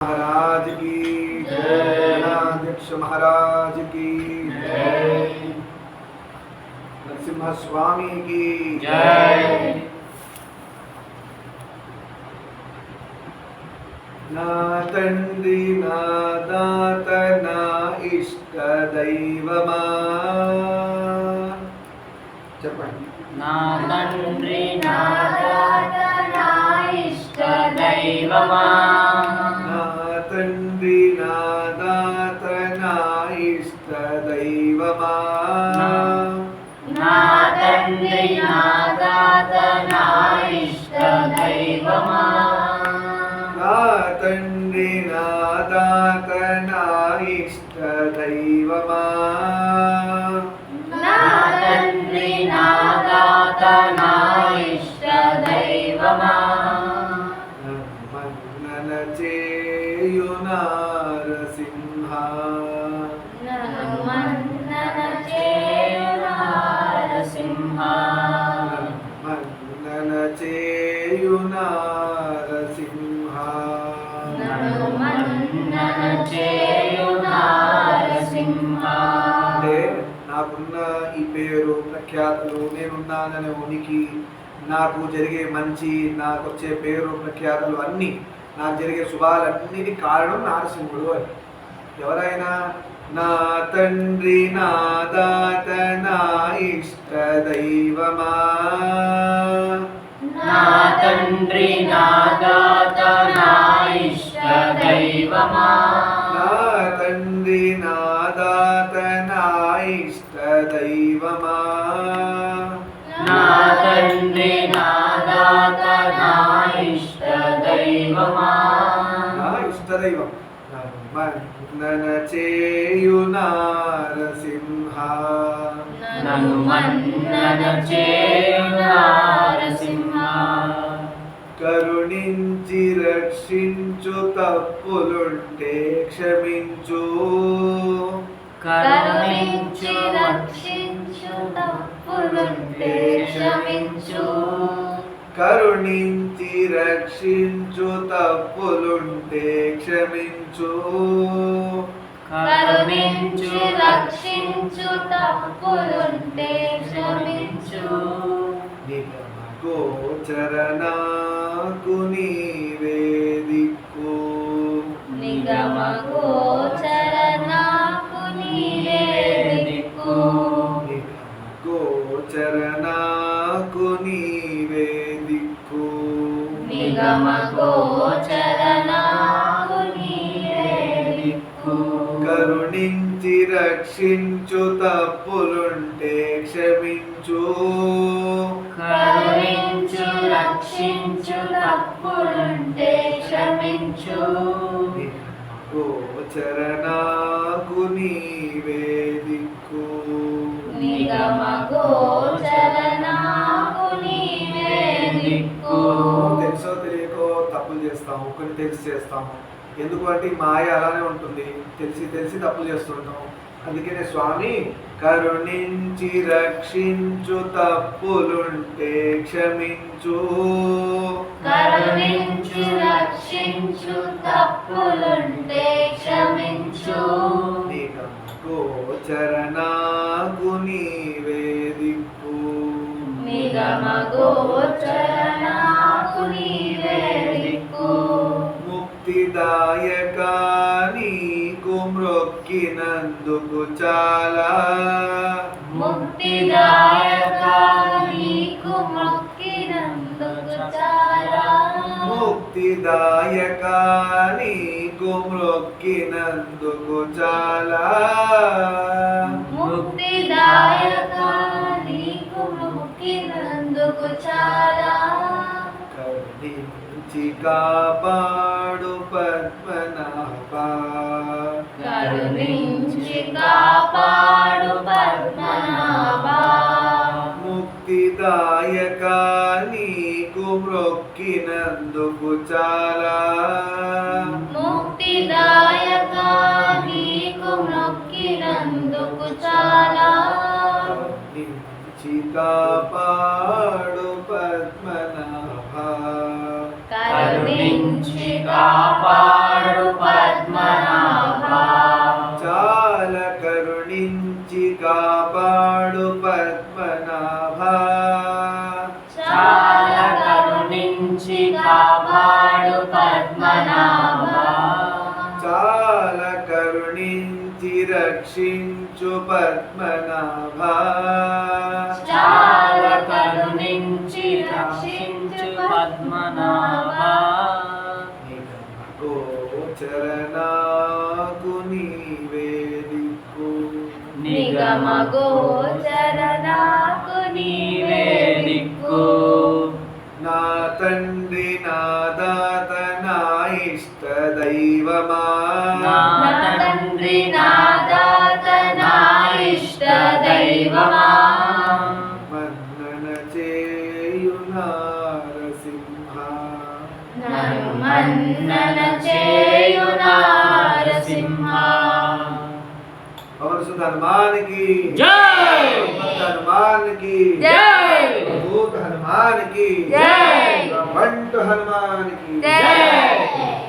महाराज की गणाध्यक्ष महाराज की नरसिम्हा स्वामी की जय నా తండ్రి నా దాత నా ఇష్ట దైవమా చెప్పండి నా తండ్రి నా దాత నా ఇష్ట దైవమా దైవమా నా తండ్రి నా దాత నా ఇష్ట దైవమా. నా తండ్రి నా దాత నా ఇష్ట దైవమా. నా తండ్రి నా దాత నా ఇష్ట దైవమా మన్నన చేయు మన్నన చేయు నారసింహ. అంటే నాకున్న ఈ పేరు ప్రఖ్యాతులు నేనున్నాననే ఉనికి నాకు జరిగే మంచి నాకు వచ్చే పేరు ప్రఖ్యాతులు అన్నీ నాకు జరిగే శుభాలన్నిటి కారణం నారసింహుడు అని. ఎవరైనా నా తండ్రి నా దాత నా ఇష్ట దైవమా? తండ్రి నా దాత నా ఇష్ట దైవమా నా తండ్రి నా దాత నా ఇష్ట దైవమా నా తండ్రి నా దాత నా ఇష్ట దైవమా నా ఇష్ట దైవం మన్నన చేయు నారసింహ నన్ను మన్నన చేయు రక్షించు తప్పులుంటే క్షమించు. కరుణించు రక్షించు తప్పులుంటే క్షమించు. కరుణించి రక్షించు తప్పులుంటే క్షమించు. కరుణించు రక్షించు తప్పులుంటే క్షమించు. నిగమ గోచరణకు కరుణించి రక్షించు తప్పులుంటే క్షమించు. కరుణించు రక్షించు తప్పులుంటే క్షమించు. గోచరణకు నీవే దిక్కు. నిగమ గోచర చేస్తాము కొన్ని తెలిసి చేస్తాము ఎందుకు అంటే ఈ మాయ అలానే ఉంటుంది. తెలిసి తెలిసి తప్పులు చేస్తుంటాం. అందుకనే స్వామి కరుణించి రక్షించు తప్పులుంటే క్షమించు. కరుణించు రక్షించు తప్పులుంటే క్షమించు. నీవే దిక్కు. గోచర నాకు నీవే దిక్కు ముక్తిదాయక నీకు మ్రొక్కినందుకు చాలా ముక్తిదాయక నీకు మొక్కినందుకు చాలా ముక్తిదాయక నీకు మ్రొక్కినందుకు చాలా ముక్తిదాయక నీకు మొక్కినందుకు చాలా కరుణించి కాపాడు కరుణించి కాపాడు పద్మనాభా ముక్తిదాయక నీకు మొక్కినందుకు చాలా ముక్తిదాయక నీకు మొక్కినందుకు చాలా కరుణించి కాపాడు పద్మనాభ కరుణించి కాపాడు పద్మనాభ. కాపాడు పద్మనాభా. చాలా కరుణించి కాపాడు పద్మనాభా. చాల కరుణించి రక్షించు పద్మనాభా. చాలా నిగమ గోచరణకు నీవే దిక్కు. నా తండ్రి నా దాత నా ఇష్ట దైవమా? నా తండ్రి నా దాత నా ఇష్ట దైవమా? మన్నన చేయు నారసింహ. నన్ను మన్నన చేయు परशुद हनुमान की। जय! हनुमान की। जय! भूत हनुमान की। जय! ब्रह्मंड हनुमान की। जय!